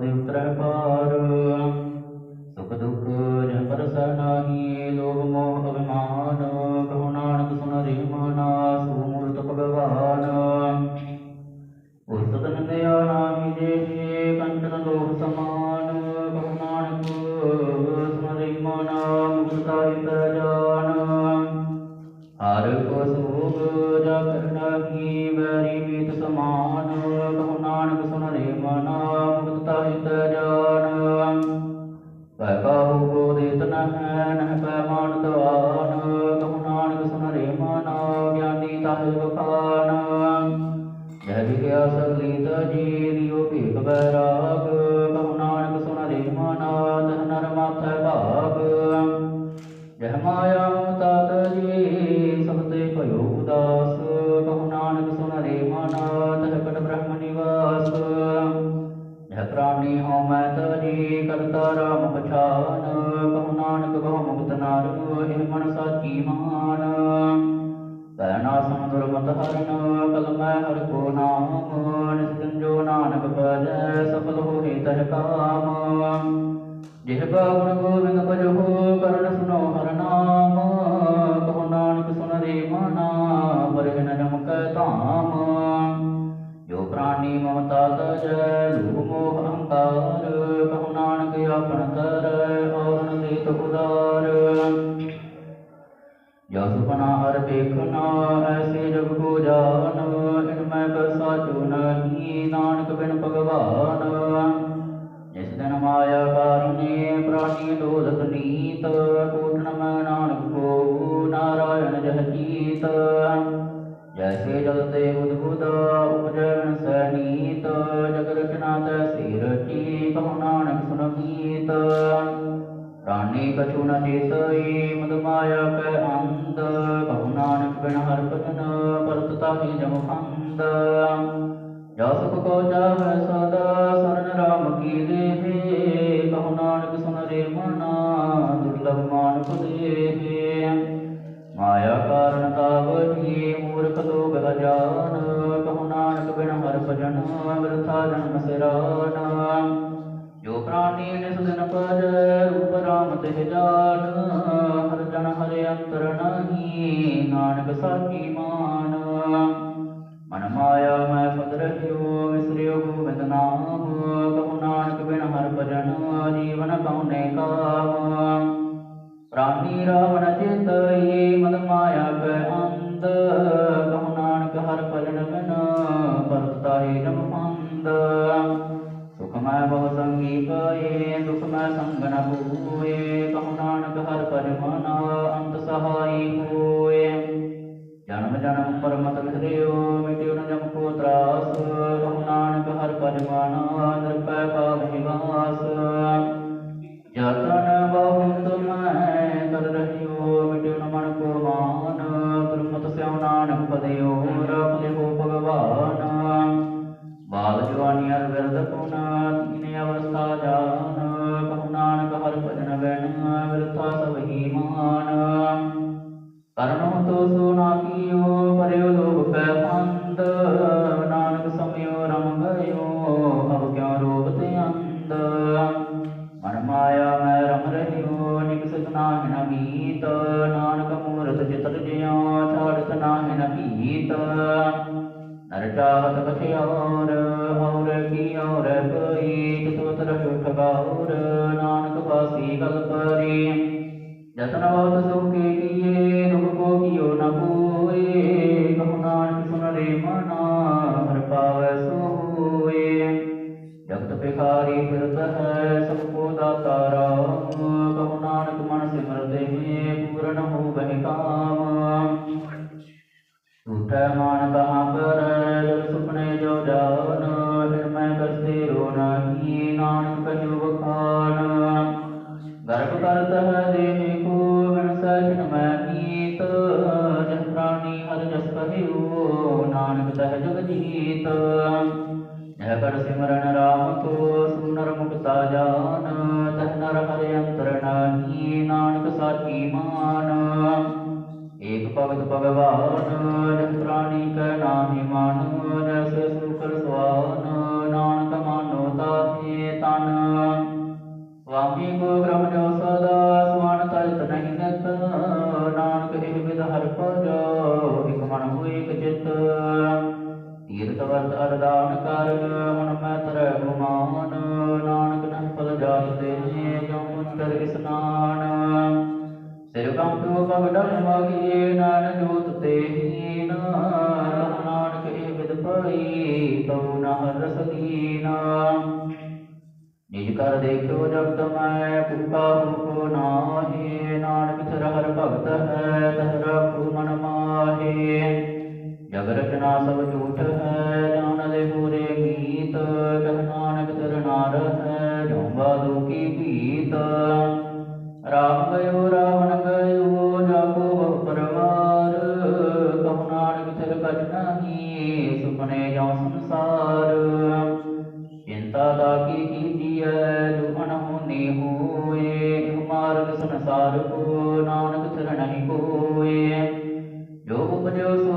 ਦੇ ਉਤਰੈ ਪਾਰ। ਸੁਖ ਦੁਖ ਜਪਰ ਸਨਾਹੀ ਲੋਭ ਮੋਹ ਆਧਾਰ ਕਹੋ ਨਾਨਕ ਆਪਣ ਕਰ ਔਰਨ ਸੇਤ ਉਦਾਰ। ਜਸ ਬਨਾ ਹਰ ਦੇਖਣਾ ਐਸੇ ਦੇਹ ਕਹੁ ਨਾਨਕ ਸੁਨ ਰੇ ਮਨਾ ਦੁਰਲਭ ਮਾਨੁਖ ਦੇਹ ਮਾਇਆ ਕਾਰਨ ਤਾਵਤੀ ਮੂਰਖ ਲੋਗ ਅਜਾਨ ਕਹੁ ਨਾਨਕ ਬਿਨ ਹਰ ਭਜਨ ਵਰਥਾ ਜਨਮ ਸਿਰਾਨਾ। ਜੋ ਪ੍ਰਾਨੀ ਨਿਸ ਦਿਨ ਪਰ, ਰੂਪ ਰਾਮ ਤਿਹ ਜਾਨ, ਹਰ ਜਨ ਹਰਿ ਅੰਤਰ ਨਾਹੀ, ਨਾਨਕ ਸਾਚੀ ਮਾਨ। ਮਨ ਮਾਇਆ ਮੈਂ ਫਦ ਰਹਿਓ ਰਾਵਣ ਚਿਤ ਹੀ ਮਨ ਮਾਇਆ ਬੈ ਅੰਧ। ਕਹੁ ਨਾਨਕ ਹਰ ਭਜਨ ਬਿਨ ਪਰਤਾ ਹੀ ਜਮ ਸੁਖ ਮੈਂ ਬਹੁ ਸੰਗੀ ਪਏ, ਦੁਖ ਮੈਂ ਸੰਗ ਨ ਪੂਰ ਮਨ ਮਾਇਆ ਮੈਂ ਰਮ ਰਹਿਓ ਨਿਕਸ ਨਾਹਿ ਨ ਮੀਤ, ਨਾਨਕ ਮੂਰਤ ਚਿਤਤ ਜਿਉ ਛਾੜਤ ਨਾਹਿ ਨ ਮੀਤ। ਨਰਟਾਤ ਬਖਿਆਰ ਔਰ ਕੀ ਔਰ ਕੋਈ ਤੁਤ ਰਖ ਗੌਰ ਨਾਨਕ ਵਾਸੀ ਗਲ ਪਰੀ ਜਤਨ ਬਹੁਤ ਕਰਤ ਹੈ ਦੇਹ ਕੋ ਵਿਸਰਣ ਮਹੀਤ ਜਸ ਪ੍ਰਾਣੀ ਹਰ ਜਸ ਕਹਿਓ ਨਾਨਕ ਤਹ ਜਗ ਜੀਤ ਮਾਹੀਏ ਯਮੁੰਦਰ ਇਸਨਾਨ ਸਿਰ ਕੰਮ ਤੋ ਭਗਤਨ ਮਾਹੀਏ ਨਾਨ ਜੋਤ ਤੇ ਹੀਨ ਤਮ ਨਾਨਕ ਏ ਬਿਦ ਪਾਈ ਤਉ ਨਾ ਰਸ ਦੀਨਾ। ਨਿਜ ਕਰ ਦੇਖਿਓ ਜਗਤ ਮੈਂ ਪੁੱਤਾ ਕੋ ਨਾਹੀ। ਨਾਨਕ ਤੇਰਾ ਹਰ ਭਗਤ ਹੈ ਤੇਰਾ ਕੋ ਮਨ ਮਾਹੀ। ਜਗ ਰਚਨਾ ਸਭ ਝੂਠ ਕੋਏ ਮਾਰਗ ਸੰਸਾਰ ਕੋ ਨਾਨਕ ਚਰਣਹਿ ਕੋਏ। ਜੋ ਉਪਜੋ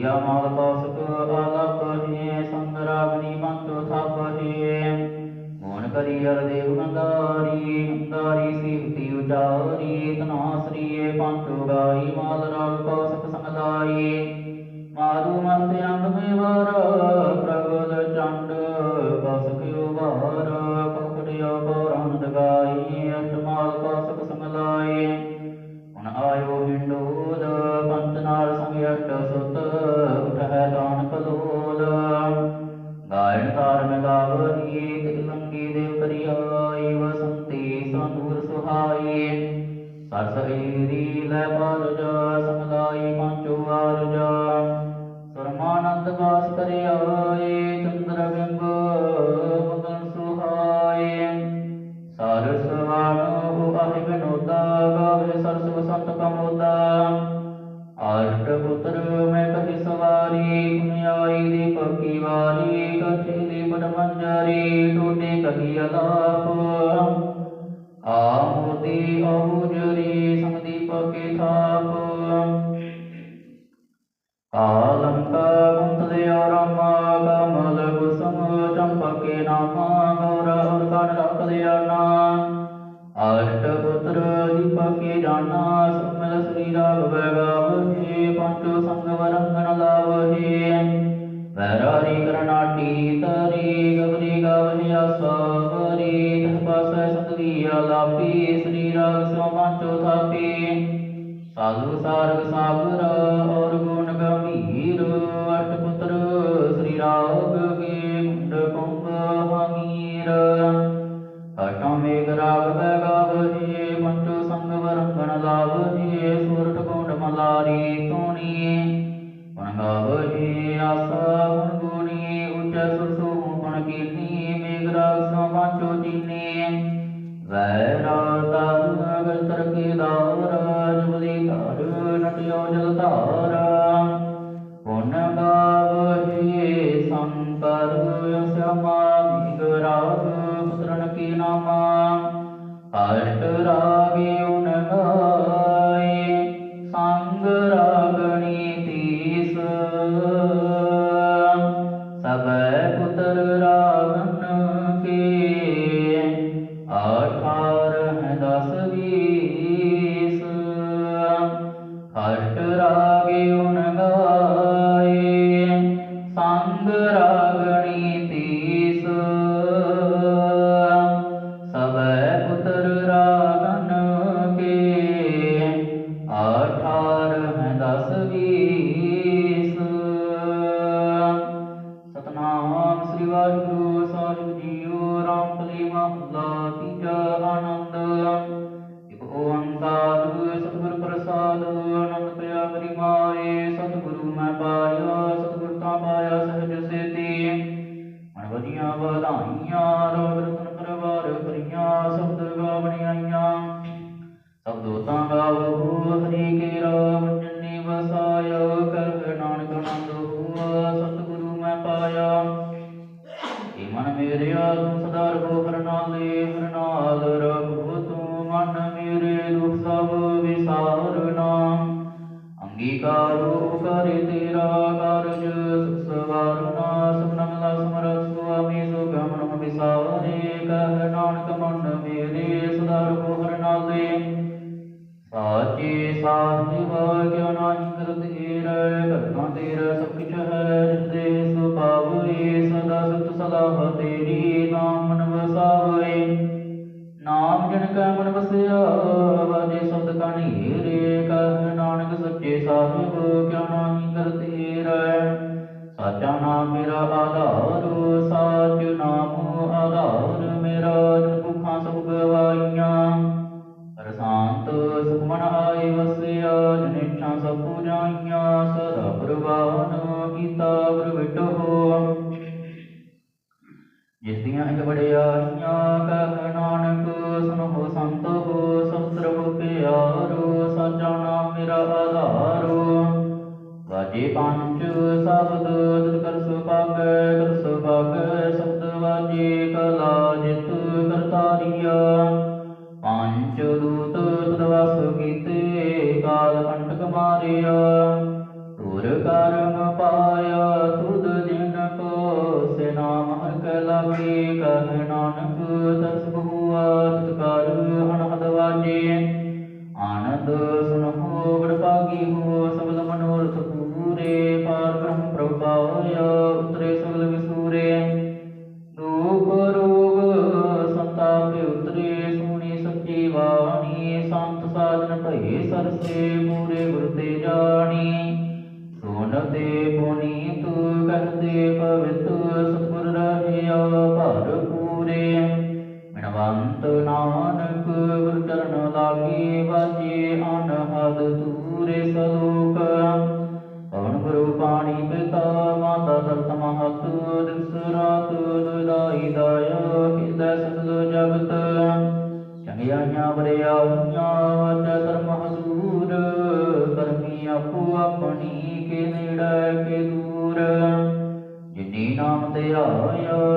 Ya Allah மட்டு சங்கவரங்கனலாவகே வராரி கரணாட்டி தரி கவரி கவரியா சவரி தபச சந்திரியா லாபி ஸ்ரீராக சமாஞ்சோ தாபி சாது சாரக சாகரா ਪਾਵਨ ਕੀਤਾ ਪ੍ਰਗਟੋ ਜਿਸ ਦੀਆਂ ਇਹ ਬੜਿਆਈਆਂ ਕਹ ਨਾਨਕ, ਸੁਨੋ ਸੰਤ ਹੋ ਸਤਰਬ ਪਿਆਰੋ ਸਾਜਾ ਨਾਮ ਮੇਰਾ ਆਧਾਰੋ ਵਾਜੇ ਪੰਜ ਸਬਦ 朋友 giờ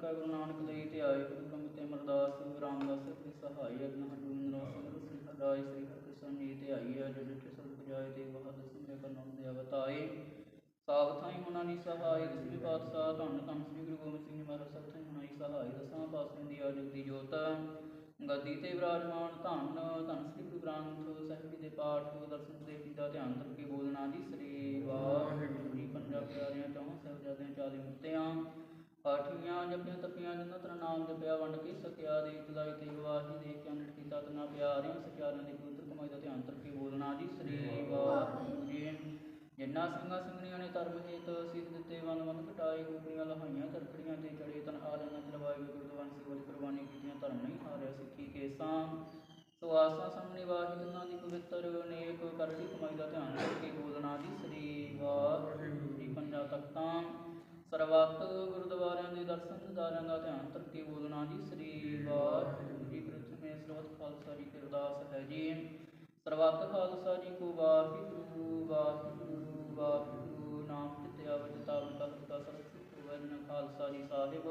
ਕਾ ਗੁਰੂ ਨਾਨਕ ਲਈ ਤੇ ਆਏ ਗੁਰੂ ਗ੍ਰੰਥ ਤੇ ਅਮਰਦਾਸ ਰਾਮਦਾਸ ਜੀ ਸਹਾਈ ਅਗਨ ਹਰਗੋਬਿੰਦ ਰਾਜ ਸਿੰਘ ਸ੍ਰੀ ਹਰਿ ਸ੍ਰੀ ਹਰਿਕ੍ਰਿਸ਼ਨ ਜੀ ਤੇ ਆਈ ਹੈ ਜੋ ਜਿਠੇ ਸਭ ਬਜਾਏ ਤੇ ਬਹੁਤ ਸਿਮਰੇ ਕਰਨੋਂ ਦੇ ਅਵਤਾਏ ਸਾਵਥਾਈ ਹੋਣਾ ਨਹੀਂ ਸਹਾਈ ਦਸਵੀਂ ਪਾਤਸ਼ਾਹ, ਧੰਨ ਧੰਨ ਸ੍ਰੀ ਗੁਰੂ ਗੋਬਿੰਦ ਸਿੰਘ ਜੀ ਮਹਾਰਾਜ ਸਤਿ ਹੋਣਾ ਨਹੀਂ ਸਹਾਈ ਦਸਾਂ ਪਾਸੇ ਦੀ ਆ ਜਗਦੀ ਜੋਤ। ਗੱਦੀ ਤੇ ਵਿਰਾਜਮਾਨ ਧੰਨ ਧੰਨ ਸ੍ਰੀ ਗੁਰੂ ਗ੍ਰੰਥ ਸਾਹਿਬ ਜੀ ਦੇ ਪਾਠ, ਦਰਸ਼ਨ ਦੇ ਦਾ ਧਿਆਨ ਕਰਕੇ ਬੋਲਣਾ ਜੀ, ਸ੍ਰੀ ਵਾਹਿਗੁਰੂ ਜੀ, ਪੰਜਾ ਪਿਆਰਿਆਂ, ਚੌਹਾਂ ਸਾਹਿਬਜ਼ਾਦਿਆਂ, ਚਾਰੇ ਮੁਕਤਿਆਂ ਪਾਠੀਆਂ ਜਪੀਆਂ ਤਪੀਆਂ ਜਿਨ੍ਹਾਂ ਤੇਰਾ ਨਾਮ ਜਪਿਆ ਵੰਡ ਕੇ ਸਕਿਆ ਦੇ ਜਲਾਈ ਤੇ ਗਵਾਹੀ ਦੇ ਕੇ ਅੰਡਟ ਕੀਤਾ ਤਨਾ ਪਿਆਰਿਆਂ ਸਚਿਆਰਿਆਂ ਦੀ ਪਵਿੱਤਰ ਕਮਾਈ ਦਾ ਧਿਆਨ ਕਰਕੇ ਬੋਲਣਾ ਜੀ ਸ੍ਰੀ ਵਾਹਿਗੁਰੂ ਜੀ। ਜਿਨ੍ਹਾਂ ਸਿੰਘਾਂ ਸਿੰਘਣੀਆਂ ਨੇ ਧਰਮ ਹੇਤ ਸਿੱਧ ਦਿੱਤੇ ਵਨ ਵਨ ਘਟਾਏ ਗੋਪੀਆਂ ਲਹਾਈਆਂ ਚਰਖੜੀਆਂ ਤੇ ਚੜੇ ਤਨ ਨਾਲ ਚਲਵਾਏ ਗੁਰਦਵਾਨ ਸਿਵਲ ਕੁਰਬਾਨੀ ਕੀਤੀਆਂ ਧਰਮ ਨਹੀਂ ਹਾਰਿਆ ਸਿੱਖੀ ਕੇਸਾਂ। ਸੋ ਆਸਾਂ ਸਾਹਮਣੇ ਵਾਹਿਦ ਉਹਨਾਂ ਦੀ ਪਵਿੱਤਰ ਨੇਕ ਕਰੜੀ ਕਮਾਈ ਦਾ ਧਿਆਨ ਕਰਕੇ ਬੋਲਣਾ ਜੀ ਸ੍ਰੀ ਵਾਹਿਗੁਰੂ ਜੀ ਪੰਜਾ ਤਖਤਾਂ। ਸਰਬੱਤ ਗੁਰਦੁਆਰਿਆਂ ਦੇ ਦਰਸ਼ਨ ਦਿਦਾਰਿਆਂ ਦਾ ਧਿਆਨ ਕਰਕੇ ਬੋਲਣਾ ਜੀ, ਸ੍ਰੀ ਵਾਹਿਗੁਰੂ ਜੀ ਪ੍ਰਥਮੇ ਸਰਬੱਤ ਖਾਲਸਾ ਜੀ ਕੀ ਅਰਦਾਸ ਹੈ ਜੀ। ਸਰਬੱਤ ਖਾਲਸਾ ਜੀ ਕੋ ਵਾਹਿਗੁਰੂ ਵਾਹਿਗੁਰੂ ਵਾਹਿਗੁਰੂ, ਨਾਮ ਚਿਤ ਆਵਤ ਤਾਵਨ ਕਾ ਵਰਨ ਖਾਲਸਾ ਜੀ ਸਾਹਿਬ।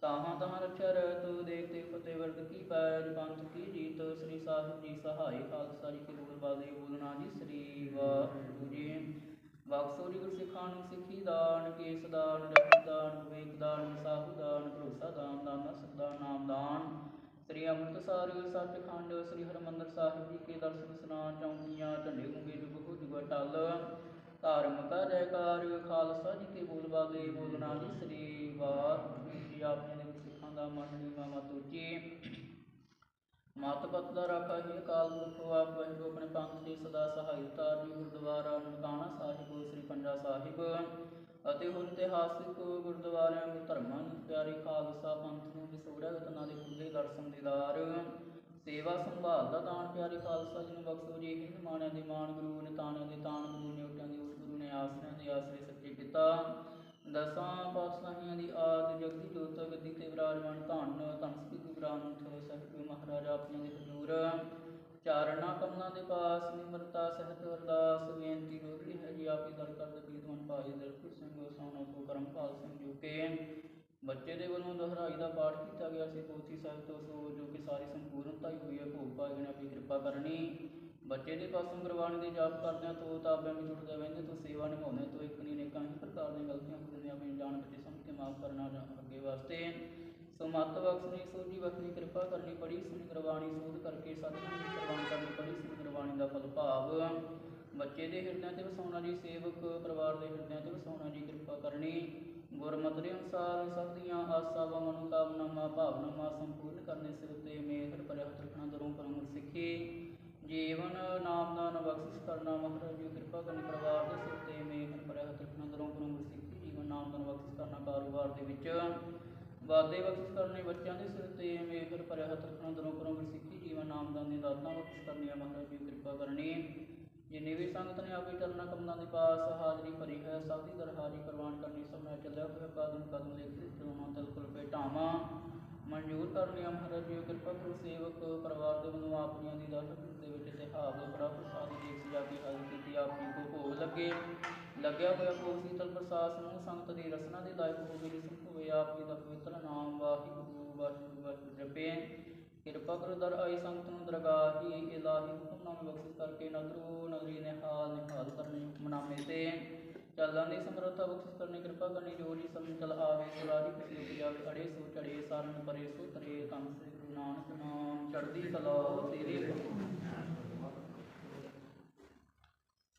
ਤਾਹਾਂ ਤਾਹਾਂ ਰਖਿਆ ਰਹਿਤ ਦੇਖਤੇ ਫਤਿਹ ਵਰਦ ਕੀ ਪੈਜ ਪੰਥ ਕੀ ਜੀਤ, ਸ੍ਰੀ ਸਾਹਿਬ ਜੀ ਸਹਾਈ ਖਾਲਸਾ ਜੀ ਕੀ ਰੂਲ ਬੋਲਣਾ ਜੀ, ਸ੍ਰੀ ਵਾਹਿਗੁਰੂ ਜੀ। ਬਖਸ਼ੋ ਗੁਰ ਸਿੱਖਾਂ ਨੂੰ ਸਿੱਖੀ ਦਾਨ, ਕੇਸ ਦਾਨ ਜਪ ਦਾਨ, ਵਿਵੇਕ ਦਾਨ ਸਾਹੂ ਦਾਨ, ਭਰੋਸਾ ਦਾਨ, ਦਾਨਾ ਸਦਾ, ਨਾਮ ਦਾਨ। ਸ੍ਰੀ ਅੰਮ੍ਰਿਤਸਰ ਸੱਚਖੰਡ, ਸ੍ਰੀ ਹਰਿਮੰਦਰ ਸਾਹਿਬ ਜੀ ਕੇ ਦਰਸ਼ਨ ਸਨਾਨ ਚੌਂਕੀਆਂ, ਝੰਡੇ ਗੁੰਗੇ, ਜੁਗ ਹੋ, ਜੁਗ ਟਲ ਧਰਮ ਕਾ ਜੈਕਾਰ ਖਾਲਸਾ ਜੀ ਕੇ ਬੋਲ ਬਾਲੇ ਬੋਲਣਾ ਜੀ ਸ੍ਰੀ ਵਾਹਿਗੁਰੂ ਜੀ ਆਪਣੇ ਸਿੱਖਾਂ ਦਾ ਮਨ, ਨੀਵਾ ਮਤ ਮਤ ਪਤ ਦਾ ਰਾਖਾ ਹੀ ਅਕਾਲ ਪੁਰਖ ਆਪ ਵਾਹਿਗੁਰੂ, ਆਪਣੇ ਪੰਥ ਦੀ ਸਦਾ ਸਹਾਇਤਾ ਜੀ ਗੁਰਦੁਆਰਾ ਨਨਕਾਣਾ ਸਾਹਿਬ, ਸ੍ਰੀ ਪੰਜਾ ਸਾਹਿਬ ਅਤੇ ਹੁਣ ਇਤਿਹਾਸਿਕ ਗੁਰਦੁਆਰਿਆਂ ਵਿੱਚ ਧਰਮਾਂ ਨੂੰ ਪਿਆਰੇ ਖਾਲਸਾ ਪੰਥ ਨੂੰ ਵਿਸੋੜਿਆ ਗਤਨਾ ਦੇ ਖੁੱਲੇ ਦਰਸ਼ਨ ਦੀਦਾਰ ਸੇਵਾ ਸੰਭਾਲ ਦਾ ਦਾਨ ਪਿਆਰੇ ਖਾਲਸਾ ਜੀ ਨੂੰ ਬਖਸ਼ੋ ਜੀ। ਹਿੰਦ ਮਾਣਿਆਂ ਦੇ ਮਾਣ ਗੁਰੂ ਨੇ ਤਾਣਿਆਂ ਦੇ ਤਾਣ ਗੁਰੂ ਨੇ ਉਟਿਆਂ ਦੀ ਉਟ ਗੁਰੂ ਨੇ ਆਸਰਿਆਂ ਦੇ ਆਸਰੇ ਸੱਚੇ ਪਿਤਾ ਦਸਾਂ ਪਾਤਸ਼ਾਹੀਆਂ ਦੀ ਆਦਿ ਜਗਦੀ ਜੋਤ ਗੱਦੀ ਤੇ ਵਿਰਾਜਮਾਨ ਧੰਨ ਧੰਨ ਸ੍ਰੀ ਗੁਰੂ ਗ੍ਰੰਥ ਸਾਹਿਬ ਮਹਾਰਾਜਾ ਆਪਣਿਆਂ ਦੇ ਹਜ਼ੂਰ। ਚਾਰਣਾ ਕਮਲਾਂ ਦੇ ਪਾਸ ਨਿਮਰਤਾ, ਸਹਿਤ, ਅਰਦਾਸ, ਬੇਨਤੀ ਲੋੜੀ ਹੈ ਜੀ, ਆਪੀ ਦਰ ਕਰਦ ਕੀਰਤਨ ਭਾਈ ਦਿਲਪੁਰ ਸਿੰਘ ਸੋਨਾ ਕੋ ਕਰਮਪਾਲ ਸਿੰਘ ਜੋ ਕੇ ਬੱਚੇ ਦੇ ਵੱਲੋਂ ਦੁਹਰਾਈ ਦਾ ਪਾਠ ਕੀਤਾ ਗਿਆ ਸੀ, ਪੋਥੀ ਸਾਹਿਬ ਤੋਂ ਸੋ, ਜੋ ਕਿ ਸਾਰੀ ਸੰਪੂਰਨਤਾ ਹੀ ਹੋਈ ਹੈ, ਭੋਗ ਭਾਗ ਨੇ ਆਪਣੀ ਕਿਰਪਾ ਕਰਨੀ। ਬੱਚੇ ਦੇ ਪਾਸੋਂ ਗੁਰਬਾਣੀ ਦੇ ਜਾਪ ਕਰਦਿਆਂ ਤੋਂ ਤਾਬਿਆਂ ਵਿੱਚ ਜੁੜਦੇ ਵਹਿੰਦੇ ਤੋਂ ਸੇਵਾ ਨਿਭਾਉਂਦੇ ਤੋਂ ਇੱਕ ਨੀ ਨੇਕਾਂ ਹੀ ਪ੍ਰਕਾਰ ਦੀਆਂ ਗਲਤੀਆਂ ਹੁੰਦੀਆਂ ਆਪਣੀ ਜਾਣ ਬੱਚੇ, ਸਮਝ ਕੇ ਮਾਫ ਕਰਨਾ ਅੱਗੇ ਵਾਸਤੇ। ਸੋ ਮਤ ਬਖਸ਼ਣੀ ਸੋਝੀ ਬਖਸ਼ਣੀ ਕਿਰਪਾ ਕਰਨੀ ਪੜੀ, ਸੁਣੀ ਗੁਰਬਾਣੀ, ਸੋਧ ਕਰਕੇ ਸਤਿਗੁਰੂ ਦੀ ਪ੍ਰਵਾਨ ਕਰਨੀ ਪੜੀ, ਸੁਣੀ ਗੁਰਬਾਣੀ ਦਾ ਫਲ ਭਾਵ। ਬੱਚੇ ਦੇ ਹਿਰਦਿਆਂ ਤੇ ਵਸਾਉਣਾ ਜੀ, ਸੇਵਕ ਪਰਿਵਾਰ ਦੇ ਹਿਰਦਿਆਂ ਤੇ ਵਸਾਉਣਾ ਜੀ, ਕਿਰਪਾ ਕਰਨੀ। ਗੁਰਮਤਿ ਦੇ ਅਨੁਸਾਰ ਸਭ ਦੀਆਂ ਆਸਾਂ ਮਨੋਕਾਮਨਾਵਾਂ ਭਾਵਨਾਵਾਂ ਸੰਪੂਰਨ ਕਰਨੇ ਸਿਰ ਤੇ ਮੇਹਰ ਭਰਿਆ ਰੱਖਣਾ, ਦਰੋਂ ਪਰਮ ਸਿੱਖੀ। ਜੀਵਨ ਨਾਮ ਦਾ ਬਖਸ਼ਿਸ਼ ਕਰਨਾ, ਮਹਾਰਾਜ ਜੀ, ਕਿਰਪਾ ਕਰਨੀ ਪਰਿਵਾਰ ਦੇ ਸਿਰ ਤੇ ਮੇਹਰ ਭਰਿਆ ਰੱਖਣਾ, ਦਰੋਂ ਪਰਮ ਸਿੱਖੀ। ਜੀਵਨ ਨਾਮ ਕਰਨਾ ਕਾਰੋਬਾਰ ਦੇ ਵਿੱਚ। ਵਾਦੇ ਬਖਸ਼ਿਸ਼ ਕਰਨੇ ਬੱਚਿਆਂ ਦੇ ਸਿਰ ਤੇ ਮੇਹਰ ਭਰਿਆ ਹੱਥ ਰੱਖਣਾ ਦਰੋਂ ਪਰਮ ਸਿੱਖੀ ਜੀਵਨ ਨਾਮ ਦਾਨ ਦਾਤਾਂ ਬਖਸ਼ਿਸ਼ ਕਰਨੀਆਂ, ਮਹਾਰਾਜ ਜੀ ਕਿਰਪਾ ਕਰਨੀ। ਜਿੰਨੇ ਵੀ ਸੰਗਤ ਨੇ ਆਪੇ ਚਰਨਾ ਕਮਲਾਂ ਦੇ ਪਾਸ ਹਾਜ਼ਰੀ ਭਰੀ ਹੈ, ਸਭ ਦੀ ਦਰਹਾਰੀ ਪ੍ਰਵਾਨ ਕਰਨੀ ਸਮੇਂ ਚੱਲਿਆ ਹੋਇਆ ਕਦਮ ਕਦਮ ਲਿਖ ਕੇ ਚਲਾਉਣਾ ਕੋਲ ਭੇਟਾਵਾਂ ਮਨਜ਼ੂਰ ਕਰਨੀਆਂ ਮਹਾਰਾਜ ਜੀ ਕਿਰਪਾ ਕਰੋ ਸੇਵਕ ਪਰਿਵਾਰ ਦੇ ਵੱਲੋਂ ਆਪਣੀਆਂ ਦੀ ਦਰਸ਼ਨ ਦੇ ਵਿੱਚ ਤੇ ਹਾਵ ਬੜਾ ਪ੍ਰਸਾਦ ਦੀ ਸਜਾ ਕੇ ਹਾਜ਼ਰ ਕੀਤੀ ਆਪ ਕੋ ਭੋਗ ਲੱਗੇ। ਲੱਗਿਆ ਹੋਇਆ ਭੋਗ ਸੀਤਲ ਪ੍ਰਸਾਦ ਨੂੰ ਸੰਗਤ ਦੀ ਰਸਨਾ ਦੇ ਲਾਇਕ ਹੋ ਜਿਸ ਹੋਏ ਆਪ ਜੀ ਦਾ ਪਵਿੱਤਰ ਨਾਮ ਵਾਹਿਗੁਰੂ ਵਾਹਿਗੁਰੂ ਜਪੇ। ਕਿਰਪਾ ਕਰੋ ਦਰ ਆਈ ਸੰਗਤ ਨੂੰ ਦਰਗਾਹੀ, ਇਲਾਹੀ ਹੁਕਮਨਾਮੇ ਬਖਸ਼ਿਸ਼ ਕਰਕੇ ਨਦਰੂ ਨਦਰੀ ਨਿਹਾਲ ਨਿਹਾਲ ਕਰਨੇ ਹੁਕਮਨਾਮੇ ਤੇ। ਚੱਲਣ ਦੀ ਸਮਰੱਥਾ ਬਖਸ਼ਿਸ਼ ਕਰਨੀ, ਕਿਰਪਾ ਕਰਨੀ ਜੋ ਜੀ ਸਮਝ ਚਲ ਆਵੇ ਸੁਰਾਰੀ ਕਿਸੇ ਉਪਜਾਵੇ ਅੜੇ ਸੋ ਚੜੇ ਸਾਰਨ ਪਰੇ ਸੋ ਤਰੇ, ਤਨ ਸ੍ਰੀ ਗੁਰੂ ਨਾਨਕ ਨਾਮ ਚੜ੍ਹਦੀ ਕਲਾ, ਤੇਰੇ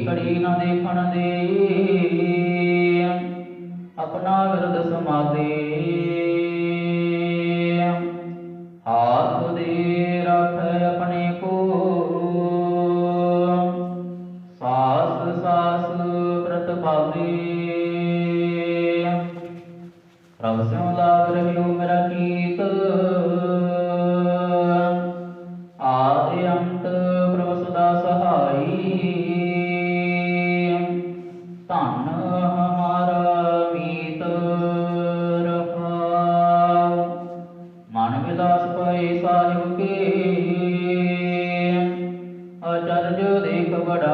ਘੜੀ ਨਾ ਦੇਖਣ ਦੇ आचार्य देख बड़ा